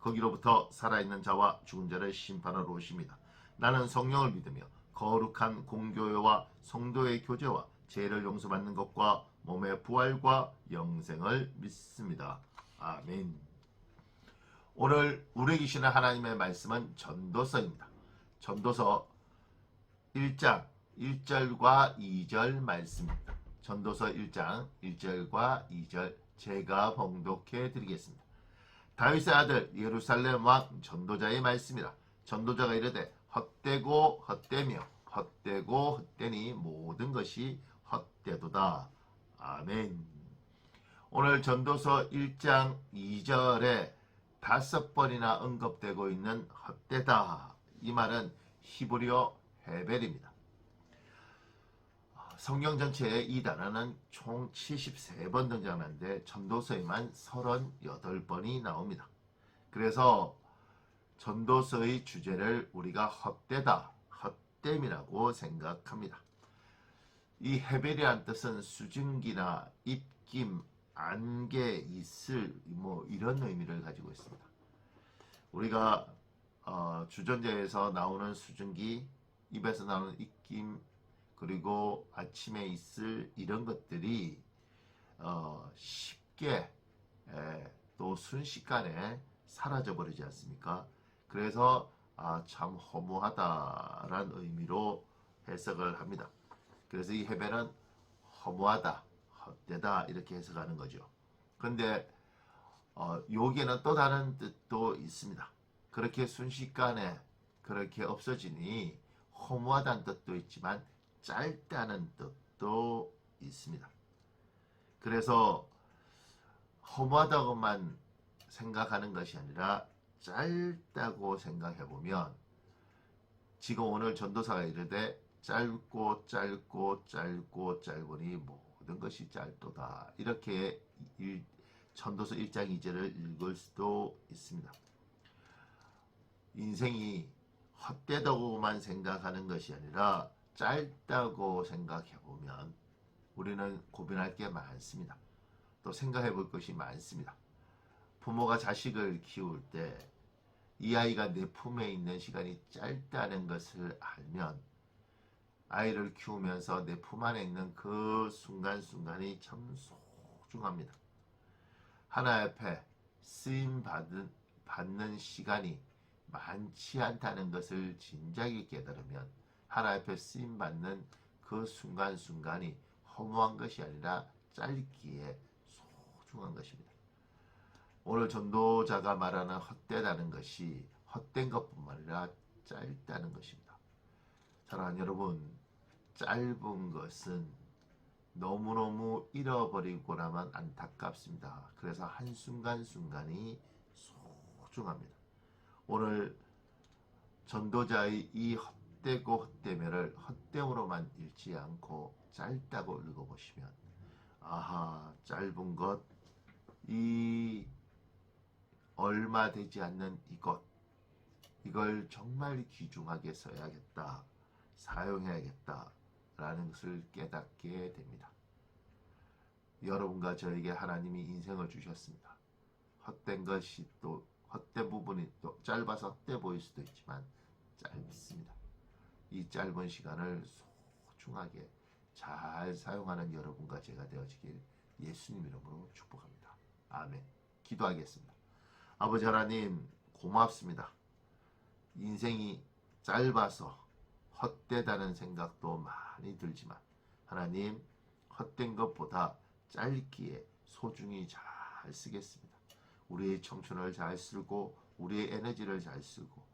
거기로부터 살아있는 자와 죽은 자를 심판하러 오십니다. 나는 성령을 믿으며 거룩한 공교회와 성도의 교제와 죄를 용서받는 것과 몸의 부활과 영생을 믿습니다. 아멘. 오늘 우리 계시는 하나님의 말씀은 전도서입니다. 전도서 1장 1절과 2절 말씀입니다. 전도서 1장 1절과 2절 제가 봉독해 드리겠습니다. 다윗의 아들 예루살렘 왕 전도자의 말씀이라 전도자가 이르되 헛되고 헛되며 헛되고 헛되니 모든 것이 헛되도다. 아멘. 오늘 전도서 1장 2절에 다섯 번이나 언급되고 있는 헛되다. 이 말은 히브리어 헤벨입니다. 성경 전체에 이 단어는 총 73번 등장하는데 전도서에만 38번이 나옵니다. 그래서 전도서의 주제를 우리가 헛되다, 헛됨이라고 생각합니다. 이 헤벨이란 뜻은 수증기나 입김, 안개, 이슬 뭐 이런 의미를 가지고 있습니다. 우리가 어, 주전자에서 나오는 수증기, 입에서 나오는 입김, 그리고 아침에 있을 이런 것들이 어, 쉽게 에, 또 순식간에 사라져 버리지 않습니까? 그래서 아, 참 허무하다라는 의미로 해석을 합니다. 그래서 이 해배는 허무하다, 헛되다 이렇게 해석하는 거죠. 그런데 어, 여기에는 또 다른 뜻도 있습니다. 그렇게 순식간에 그렇게 없어지니 허무하다는 뜻도 있지만 짧다는 뜻도 있습니다. 그래서 허무하다고만 생각하는 것이 아니라 짧다고 생각해 보면 지금 오늘 전도사가 이르되 짧고 짧고 짧고 짧으니 모든 것이 짧도다. 이렇게 일, 전도서 1장 2절을 읽을 수도 있습니다. 인생이 헛되다고만 생각하는 것이 아니라 짧다고 생각해 보면 우리는 고민할 게 많습니다. 또 생각해 볼 것이 많습니다. 부모가 자식을 키울 때 이 아이가 내 품에 있는 시간이 짧다는 것을 알면 아이를 키우면서 내 품 안에 있는 그 순간순간이 참 소중합니다. 하나 옆에 쓰임 받은, 받는 시간이 많지 않다는 것을 진작에 깨달으면 하나 옆에 쓰임 받는 그 순간순간이 허무한 것이 아니라 짧기에 소중한 것입니다. 오늘 전도자가 말하는 헛되다는 것이 헛된 것뿐만 아니라 짧다는 것입니다. 사랑하는 여러분, 짧은 것은 너무너무 잃어버리고 나면 안타깝습니다. 그래서 한순간순간이 소중합니다. 오늘 전도자의 이 헛 되고 헛되면을 헛됨으로만 읽지 않고 짧다고 읽어보시면 아하 짧은 것 이 얼마 되지 않는 이것 이걸 정말 귀중하게 써야겠다 사용해야겠다 라는 것을 깨닫게 됩니다. 여러분과 저에게 하나님이 인생을 주셨습니다. 헛된 것이 또 헛된 부분이 또 짧아서 헛돼 보일 수도 있지만 짧습니다. 이 짧은 시간을 소중하게 잘 사용하는 여러분과 제가 되어지길 예수님 이름으로 축복합니다. 아멘. 기도하겠습니다. 아버지 하나님 고맙습니다. 인생이 짧아서 헛되다는 생각도 많이 들지만 하나님 헛된 것보다 짧기에 소중히 잘 쓰겠습니다. 우리의 청춘을 잘 쓰고 우리의 에너지를 잘 쓰고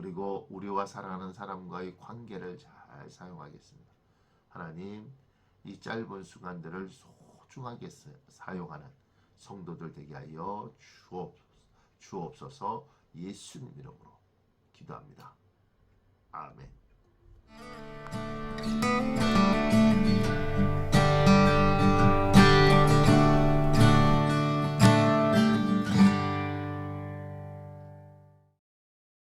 그리고 우리와 사랑하는 사람과의 관계를 잘 사용하겠습니다. 하나님, 이 짧은 순간들을 소중하게 사용하는 성도들 되게 하여 주옵소서 예수님 이름으로 기도합니다. 아멘.